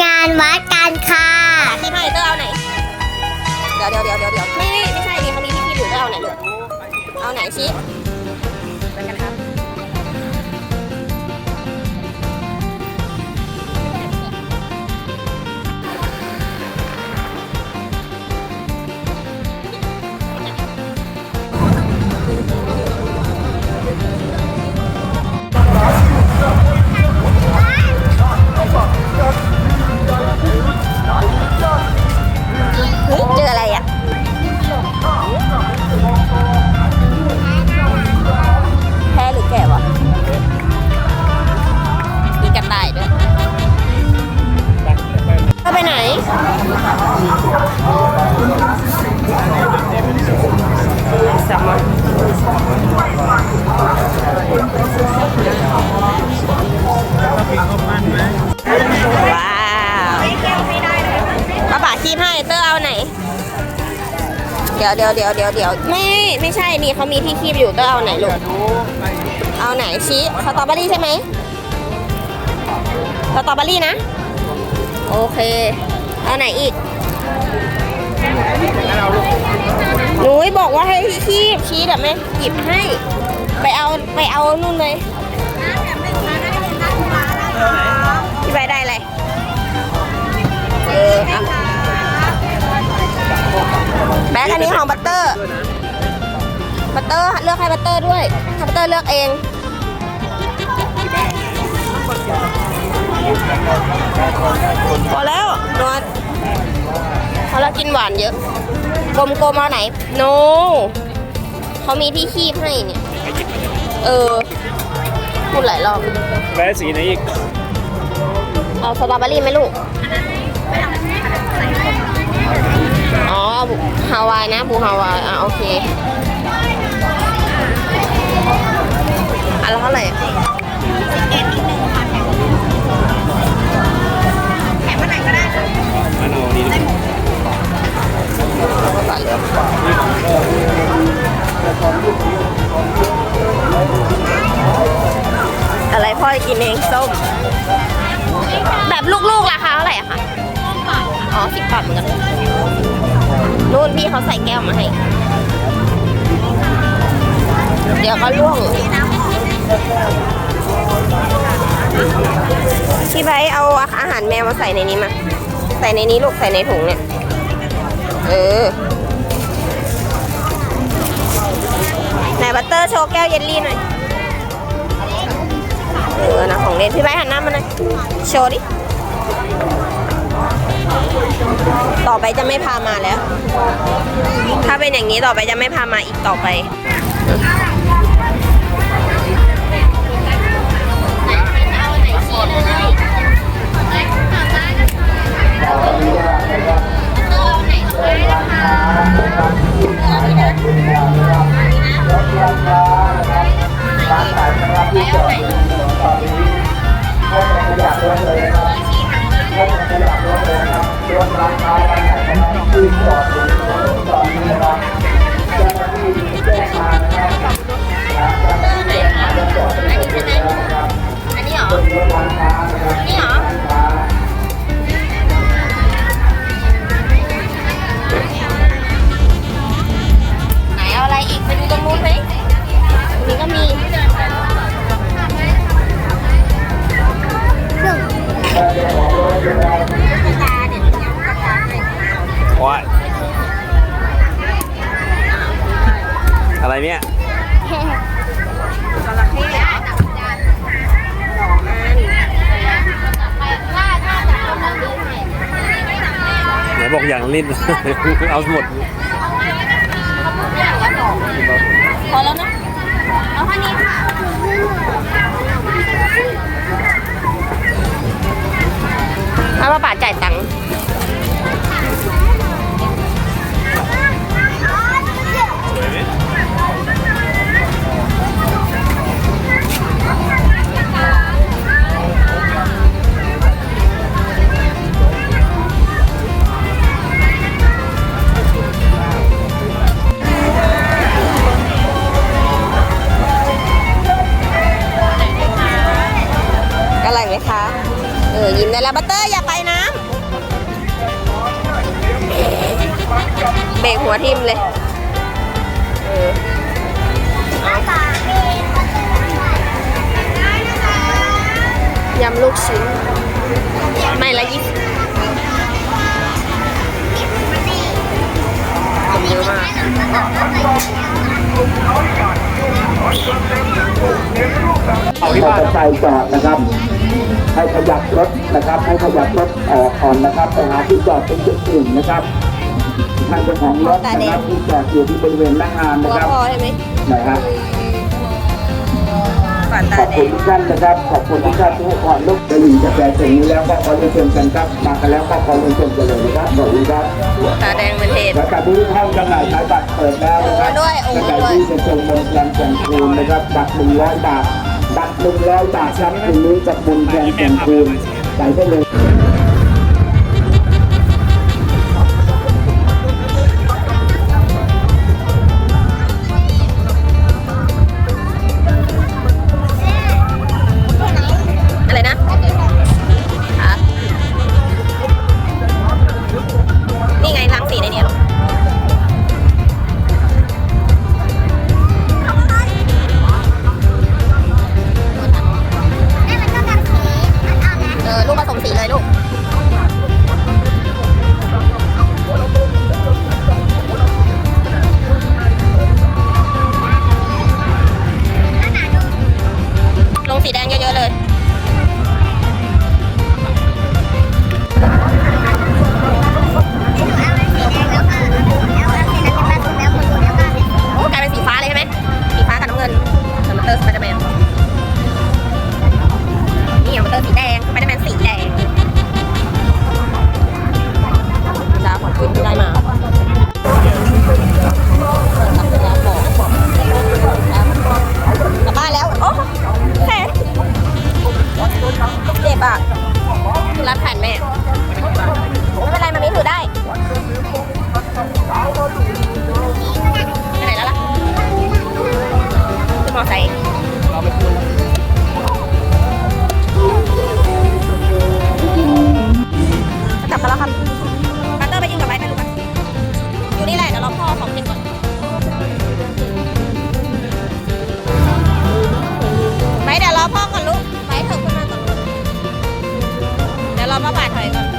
งานวัดกันค่ะที่ให้เตอร์เอาไหน เดี๋ยวเดี๋ยวเดี๋ยวเดี๋ยวไม่ไม่ใช่นี่เขามีพี่พี่อยู่เตอร์เอาไหนลูกเอาไหนชี้ ว้าวป้าป๋าคีบให้เตอร์เอาไหน เดี๋ยวเดี๋ยวเดี๋ยวเดี๋ยวเดี๋ยวไม่ไม่ใช่นี่เขามีที่คีบอยู่เตอร์เอาไหนลูกเอาไหนชี้สตรอเบอรี่ใช่ไหมสตรอเบอรี่นะ โอเค เอาไหนอีกหนูบอกว่าให้คีบชี้แต่ไม่หยิบให้ ไปเอาไปเอานู่นเลย ร์เลือกให้บัตเตอร์ด้วยให้บัตเตอร์เลือกเองพอแล้วนวดพอแล้วกินหวานเยอะกลมๆเอาไหน โน เขามีที่คีบให้เนี่ย เออพูดหลายรอบแล้สีไหนอีก เอาสตรอเบอรี่ไหมลูก อ๋อบุฮาวายนะบูฮาวาย อะ โอเคอัน ละเท่าไหร่อันเอาดีดีบาทเลยอะไรพ่อจะกินเองส้ม แบบลูกๆราคาเท่าไหร่อะคะอ๋อสิบบาทเหมือนกันนู่นพี่เขาใส่แก้วมาให้ เดี๋ยวก็ล่วง พี่ไบเอาอาหารแมวมาใส่ในนี้มา ใส่ในนี้ลูกใส่ในถุงเนี่ย เออไหนบัตเตอร์โชว์แก้วเยลลี่หน่อย เออนะของเล่นพี่ไบหันหน้ามาหน่อยโชว์ดิ ต่อไปจะไม่พามาแล้ว ถ้าเป็นอย่างนี้ต่อไปจะไม่พามาอีกต่อไป อัน อย่างลิ้น เอาหมดพอแล้วนะเอาแค่นี้ค่ะเอาป้าป๋าจ่ายตังค์ คะเอออ ยิ้มได้แล้วบัตเตอร์อย่าไปน้ำเบรกหัวทิ่มเลย เออเอายำลูกชิ้น ไม่ละยี่สิบคนเยอะมากมอเตอร์ไซค์จอดนะครับ ให้ขยับรถนะครับ ให้ขยับรถออกก่อนนะครับไปหาที่จอดเป็นจุดอื่นนะครับท่านเจ้าของรถนะครับที่จอดอยู่ที่บริเวณหน้างานตันะวครับพ่อใช่ไหมนะครับฝันขตาอบแดคุณง ทุกท่านนะครับ ขอบคุณทุกท่านที่ให้ความร่วมมือหญิงจะแปลสิ่งนี้แล้วก็ขอเรียนเชิญกันครับมากันแล้วก็ขอเรียนเชิญกันเลยนะครับขอบคุณครับตาแดงเป็นเหตุหลังจากที่ห้องจำหน่ายขายบัตรเปิดแล้วนะครับโอ้ด้วยโอ้กระด้จาวยยที่จะชมมนต์แคนแก่นคูณนะครับบัตรหนึ่งร้อยบาท บัตรหนึ่งร้อยบาทครับคืนนี้กับมนต์แทนแก่นคูณจ่ไปเลย สีเลยลูก บอะรัดแขนแม่ไม่เป็นไรมันไม่ถือได้ไปไหนแล้วล่ะจะมอไซค์ 我าฝา一个。